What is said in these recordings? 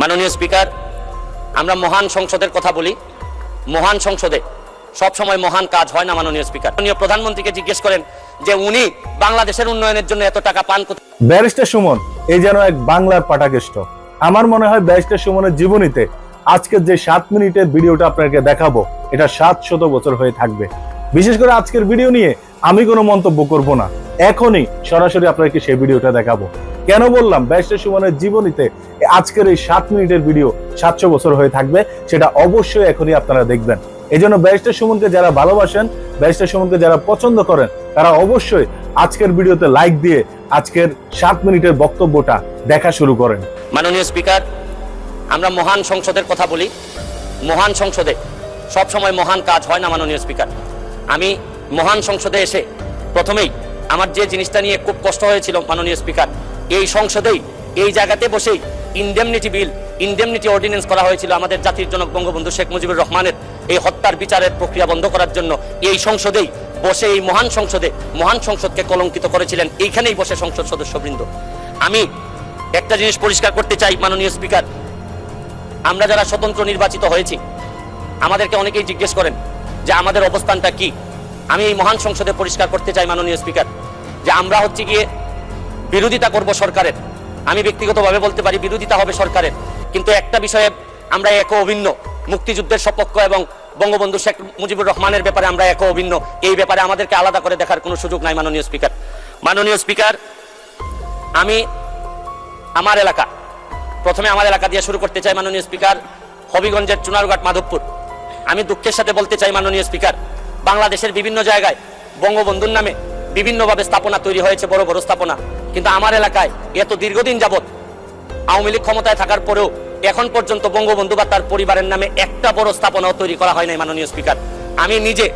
মাননীয় স্পিকার, আমরা মহান সংসদের কথা বলি। মহান সংসদে সব সময় মহান কাজ হয় না মাননীয় স্পিকার। মাননীয় প্রধানমন্ত্রীকে জিজ্ঞেস করেন যে উনি বাংলাদেশের উন্নয়নের জন্য এত টাকা পান ব্যারিস্টার সুমন এই যেন এক বাংলার পাটাকেষ্ট। আমার মনে হয় ব্যারিস্টার সুমনের জীবনীতে আজকের যে সাত মিনিটের ভিডিওটা আপনাকে দেখাবো, এটা সাত শত বছর হয়ে থাকবে। বিশেষ করে আজকের ভিডিও নিয়ে আমি কোনো মন্তব্য করব না। এখনই সরাসরি আপনাকে সেই ভিডিওটা দেখাবো। কেন বললাম? ব্যারিস্টার সুমনের জীবনীতে আজকের এই সাত মিনিটের ভিডিও সাতশো বছর হয়ে থাকবে, সেটা অবশ্যই এখনই আপনারা দেখবেন। এই জন্য ব্যারিস্টার সুমনকে যারা ভালোবাসেন ব্যারিস্টার সুমনকে যারা পছন্দ করেন, তারা অবশ্যই আজকের ভিডিওতে লাইক দিয়ে আজকের সাত মিনিটের বক্তব্যটা দেখা শুরু করেন। মাননীয় স্পিকার, আমরা মহান সংসদের কথা বলি। মহান সংসদে, সব সময় মহান কাজ হয় না মাননীয় স্পিকার। আমি মহান সংসদে এসে প্রথমেই আমার যে জিনিসটা নিয়ে খুব কষ্ট হয়েছিল মাননীয় স্পিকার এই সংসদেই, এই জায়গাতে বসেই ইনডেমনিটি বিল ইনডেমনিটি অর্ডিন্যান্স করা হয়েছিল আমাদের জাতির জনক বঙ্গবন্ধু শেখ মুজিবুর রহমানের এই হত্যার বিচারের প্রক্রিয়া বন্ধ করার জন্য। এই সংসদেই বসে এই মহান সংসদে, মহান সংসদকে কলঙ্কিত করেছিলেন। এইখানেই বসে সংসদ সদস্যবৃন্দ। আমি একটা জিনিস পরিষ্কার করতে চাই, মাননীয় স্পিকার। আমরা যারা স্বতন্ত্র নির্বাচিত হয়েছি, আমাদেরকে অনেকেই জিজ্ঞেস করেন যে আমাদের অবস্থানটা কি। আমি এই মহান সংসদে পরিষ্কার করতে চাই, মাননীয় স্পিকার, যে আমরা হচ্ছে গিয়ে বিরোধিতা করব সরকারের। আমি ব্যক্তিগতভাবে বলতে পারি বিরোধিতা হবে সরকারের। কিন্তু একটা বিষয়ে আমরা এক অভিন্ন। মুক্তিযুদ্ধের সপক্ষ এবং বঙ্গবন্ধু শেখ মুজিবুর রহমানের ব্যাপারে আমরা এক অভিন্ন। এই ব্যাপারে আমাদেরকে আলাদা করে দেখার কোনো সুযোগ নাই, মাননীয় স্পিকার। মাননীয় স্পিকার, আমি আমার এলাকা, প্রথমে আমার এলাকা দিয়ে শুরু করতে চাই মাননীয় স্পিকার হবিগঞ্জের চুনারঘাট মাধবপুর। আমি দুঃখের সাথে বলতে চাই মাননীয় স্পিকার, বাংলাদেশের বিভিন্ন জায়গায় বঙ্গবন্ধুর নামে বিভিন্নভাবে স্থাপনা তৈরি হয়েছে, বড় বড় স্থাপনা। কিন্তু আমার এলাকায় এত দীর্ঘদিন যাবৎ আওয়ামী লীগ ক্ষমতায় থাকার পরেও এখন পর্যন্ত বঙ্গবন্ধু বা তার পরিবারের নামে একটা বড় স্থাপনাও তৈরি করা হয় নাই, মাননীয় স্পিকার। আমি নিজে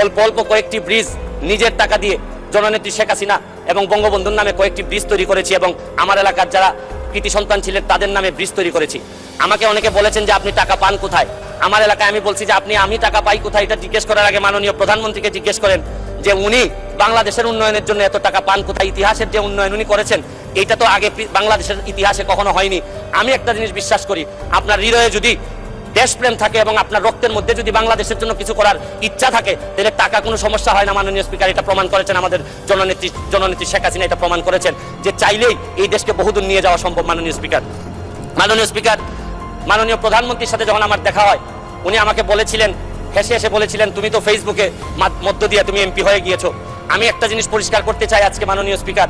অল্প অল্প কয়েকটি ব্রিজ নিজের টাকা দিয়ে জননেত্রী শেখ হাসিনা এবং বঙ্গবন্ধুর নামে কয়েকটি ব্রিজ তৈরি করেছি এবং আমার এলাকার যারা কৃতি সন্তান ছিলেন, তাদের নামে ব্রিজ তৈরি করেছি। আমাকে অনেকে বলেছেন যে আপনি টাকা পান কোথায়? আমার এলাকায় আমি বলছি যে আপনি, আমি টাকা পাই কোথায়? এটা জিজ্ঞেস করার আগে মাননীয় প্রধানমন্ত্রীকে জিজ্ঞেস করেন যে উনি বাংলাদেশের উন্নয়নের জন্য এত টাকা পান কোথায়? ইতিহাসের যে উন্নয়ন উনি করেছেন এটা তো আগে বাংলাদেশের ইতিহাসে কখনো হয়নি। আমি একটা জিনিস বিশ্বাস করি, আপনার হৃদয়ে যদি দেশপ্রেম থাকে এবং আপনার রক্তের মধ্যে যদি বাংলাদেশের জন্য কিছু করার ইচ্ছা থাকে, তাহলে টাকা কোনো সমস্যা হয় না, মাননীয় স্পিকার। এটা প্রমাণ করেছেন আমাদের জননেত্রী জননেত্রী শেখ হাসিনা এটা প্রমাণ করেছেন যে চাইলেই এই দেশকে বহুদূর নিয়ে যাওয়া সম্ভব, মাননীয় স্পিকার। মাননীয় স্পিকার, মাননীয় প্রধানমন্ত্রীর সাথে যখন আমার দেখা হয়, উনি আমাকে বলেছিলেন, হেসে হেসে বলেছিলেন, তুমি তো ফেসবুকে মধ্য দিয়ে তুমি এমপি হয়ে গিয়েছো। আমি একটা জিনিস পরিষ্কার করতে চাই আজকে মাননীয় স্পিকার,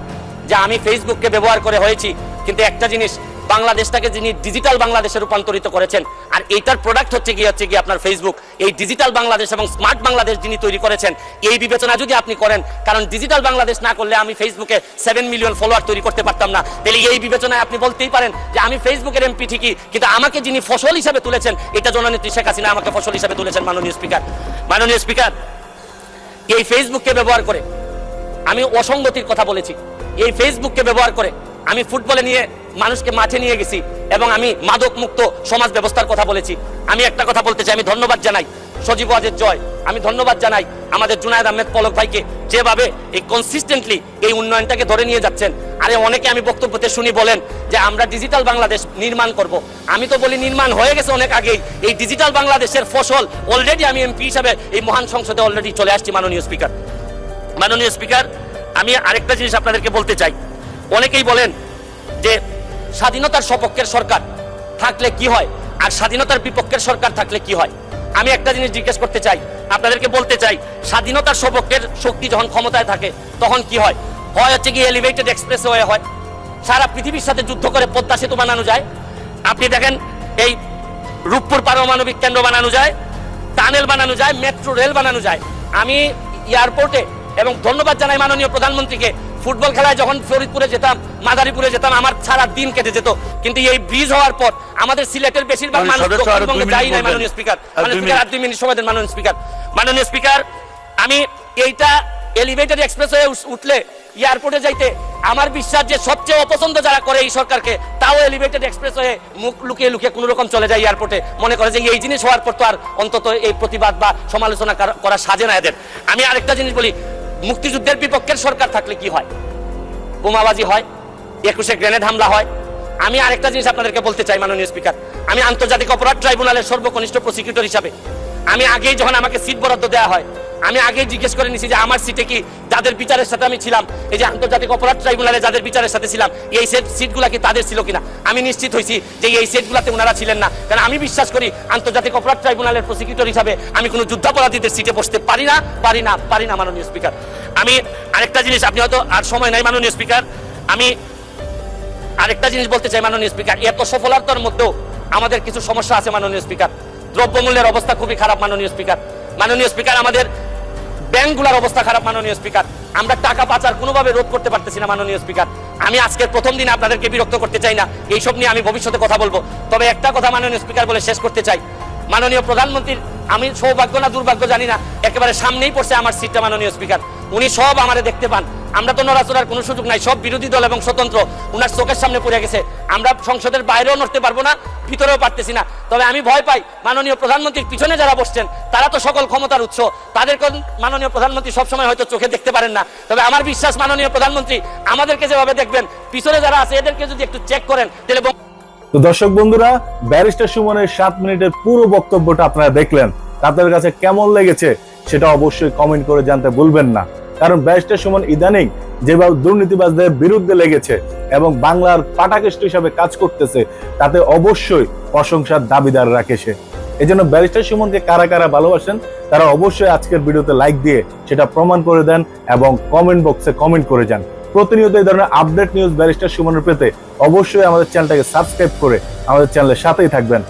যে আমি ফেসবুককে ব্যবহার করে হয়েছি, কিন্তু একটা জিনিস, বাংলাদেশটাকে যিনি ডিজিটাল বাংলাদেশে রূপান্তরিত করেছেন, আর এইটার প্রোডাক্ট হচ্ছে কি হচ্ছে কি আপনার ফেসবুক এই ডিজিটাল বাংলাদেশ এবং স্মার্ট বাংলাদেশ যিনি তৈরি করেছেন, এই বিবেচনা যদি আপনি করেন, কারণ ডিজিটাল বাংলাদেশ না করলে আমি ফেসবুকে সেভেন মিলিয়ন ফলোয়ার তৈরি করতে পারতাম না। তাহলে এই বিবেচনায় আপনি বলতেই পারেন যে আমি ফেসবুকের এমপি ঠিকই, কিন্তু আমাকে যিনি ফসল হিসাবে তুলেছেন, এটা জননেত্রী শেখ হাসিনা আমাকে ফসল হিসাবে তুলেছেন মাননীয় স্পিকার। মাননীয় স্পিকার এই ফেসবুককে ব্যবহার করে আমি অসঙ্গতির কথা বলেছি। এই ফেসবুককে ব্যবহার করে আমি ফুটবলে নিয়ে মানুষকে মাঠে নিয়ে গেছি এবং আমি মাদক মুক্ত সমাজ ব্যবস্থার কথা বলেছি। আমি একটা কথা বলতে চাই, আমি ধন্যবাদ জানাই। সজীব ওয়াজের জয়। আমি ধন্যবাদ জানাই আমাদের জুনায়দ আহমেদ পলক ভাইকে যেভাবে এই কনসিস্টেন্টলি এই উন্নয়নটাকে ধরে নিয়ে যাচ্ছেন। আরে অনেকে আমি বক্তব্যতে শুনি বলেন যে আমরা ডিজিটাল বাংলাদেশ নির্মাণ করব। আমি তো বলি নির্মাণ হয়ে গেছে অনেক আগেই। এই ডিজিটাল বাংলাদেশের ফসল অলরেডি আমি এমপি হিসাবে এই মহান সংসদে অলরেডি চলে আসছি মাননীয় স্পিকার মাননীয় স্পিকার আমি আরেকটা জিনিস আপনাদেরকে বলতে চাই। অনেকেই বলেন যে স্বাধীনতার সপক্ষের সরকার থাকলে কি হয়? আর স্বাধীনতার বিপক্ষের সরকার থাকলে কি হয়? আমি একটা জিনিস জিজ্ঞেস করতে চাই, আপনাদেরকে বলতে চাই, স্বাধীনতার সপক্ষের শক্তি যখন ক্ষমতায় থাকে, তখন কি হয়? হয় হচ্ছে কি এলিভেটেড এক্সপ্রেস ওয়ে হয়। সারা পৃথিবীর সাথে যুদ্ধ করে পদ্মা সেতু বানানো যায়। আপনি দেখেন, এই রূপপুর পারমাণবিক কেন্দ্র বানানো যায়, টানেল বানানো যায়, মেট্রো রেল বানানো যায়। আমি এয়ারপোর্টে এবং ধন্যবাদ জানাই মাননীয় প্রধানমন্ত্রীকে ফুটবল খেলায় যখন ফরিদপুরে যেতাম মাদারীপুরে যেতাম আমার সারা দিন কেটে যেত। কিন্তু এই ব্রিজ হওয়ার পর আমাদের সিলেটের বেশিরভাগ মানুষ দক্ষিণবঙ্গে যাই নাই মাননীয় স্পিকার আর মাননীয় দুই স্পিকার মিনিট। আর দুই মিনিট সময় দেন মাননীয় স্পিকার মাননীয় স্পিকার আমি এইটা এলিভেটেড এক্সপ্রেস হয়ে উঠলে এয়ারপোর্টে যাইতে আমার বিশ্বাস যে সবচেয়ে অপছন্দ যারা করে এই সরকারকে তাও এলিভেটেড এক্সপ্রেস হয়ে মুখ লুকিয়ে লুকিয়ে কোনো রকম চলে যায় এয়ারপোর্টে মনে করে যে এই জিনিস হওয়ার পর তো আর অন্তত এই প্রতিবাদ বা সমালোচনা করা সাজে না এদের। আমি আরেকটা জিনিস বলি মুক্তিযুদ্ধের বিপক্ষের সরকার থাকলে কি হয়? বোমাবাজি হয়, একুশে গ্রেনেড হামলা হয়। আমি আরেকটা জিনিস আপনাদেরকে বলতে চাই, মাননীয় স্পিকার। আমি আন্তর্জাতিক অপরাধ ট্রাইব্যুনালের সর্বকনিষ্ঠ প্রসিকিউটর হিসাবে। আমি আগেই যখন আমাকে সিট বরাদ্দ দেওয়া হয়, আমি আগেই জিজ্ঞেস করে নিছি যে আমার সিটে কি যাদের বিচারের সাথে আমি ছিলাম, এই যে আন্তর্জাতিক অপরাধ ট্রাইব্যুনালে যাদের বিচারের সাথে ছিলাম, এই সেট সিটগুলা কি তাদের ছিল কিনা? আমি নিশ্চিত হয়েছি যে এই সেটগুলাতে ওনারা ছিলেন না। কারণ আমি বিশ্বাস করি, আন্তর্জাতিক অপরাধ ট্রাইব্যুনালের প্রসিকিউটর হিসাবে আমি কোনো যুদ্ধাপরাধীদের সিটে বসতে পারি না পারি না পারি না, মাননীয় স্পিকার। আমি আরেকটা জিনিস, আপনি হয়তো আর সময় নাই, মাননীয় স্পিকার। আমি আরেকটা জিনিস বলতে চাই, মাননীয় স্পিকার। এত সফলতার মধ্যেও আমাদের কিছু সমস্যা আছে, মাননীয় স্পিকার। দ্রব্যমূল্যের অবস্থা খুবই খারাপ, মাননীয় স্পিকার। মাননীয় স্পিকার, আমাদের ব্যাংকগুলোর অবস্থা খারাপ, মাননীয় স্পিকার। আমরা টাকা পাচার কোনোভাবে রোধ করতে পারতেছি না, মাননীয় স্পিকার। আমি আজকের প্রথম দিন আপনাদেরকে বিরক্ত করতে চাই না, এইসব নিয়ে আমি ভবিষ্যতে কথা বলব। তবে একটা কথা, মাননীয় স্পিকার, বলে শেষ করতে চাই। মাননীয় প্রধানমন্ত্রীর আমি সৌভাগ্য না দুর্ভাগ্য জানি না। একেবারে সামনেই পড়ছে আমার সিটটা মাননীয় স্পিকার। উনি সব আমারে দেখতে পান। আমরা তো নড়াচড়ার কোনো সুযোগ নাই, সব বিরোধী দল এবং স্বতন্ত্র। উনার চোখের সামনে পড়ে গেছে। আমরা সংসদের বাইরেও নড়তে পারব না, ভিতরেও পারতেছি না। তবে আমি ভয় পাই মাননীয় প্রধানমন্ত্রীর পিছনে যারা বসছেন, তারা তো সকল ক্ষমতার উৎস। তাদের কোন- মাননীয় প্রধানমন্ত্রী সবসময় হয়তো চোখে দেখতে পারেন না। তবে আমার বিশ্বাস মাননীয় প্রধানমন্ত্রী, আমাদেরকে যেভাবে দেখবেন, পিছনে যারা আছে, এদেরকে যদি একটু চেক করেন, তাহলে তো দর্শক বন্ধুরা, ব্যারিস্টার সুমনের সাত মিনিটের পুরো বক্তব্যটা আপনারা দেখলেন। তাদের কাছে কেমন লেগেছে সেটা অবশ্যই কমেন্ট করে জানতে ভুলবেন না। কারণ ব্যারিস্টার সুমন ইদানিং যেভাবে দুর্নীতিবাজদের বিরুদ্ধে লেগেছে এবং বাংলার পাটাকেষ্ট হিসাবে কাজ করতেছে, তাতে অবশ্যই প্রশংসার দাবিদার রাখে সে। এই জন্য ব্যারিস্টার সুমনকে কারা কারা ভালোবাসেন, তারা অবশ্যই আজকের ভিডিওতে লাইক দিয়ে সেটা প্রমাণ করে দেন এবং কমেন্ট বক্সে কমেন্ট করে যান। প্রতিনিয়ত এই ধরনের আপডেট নিউজ ব্যারিস্টার সুমনের পেতে অবশ্যই আমাদের চ্যানেলটাকে সাবস্ক্রাইব করে আমাদের চ্যানেলের সাথেই থাকবেন।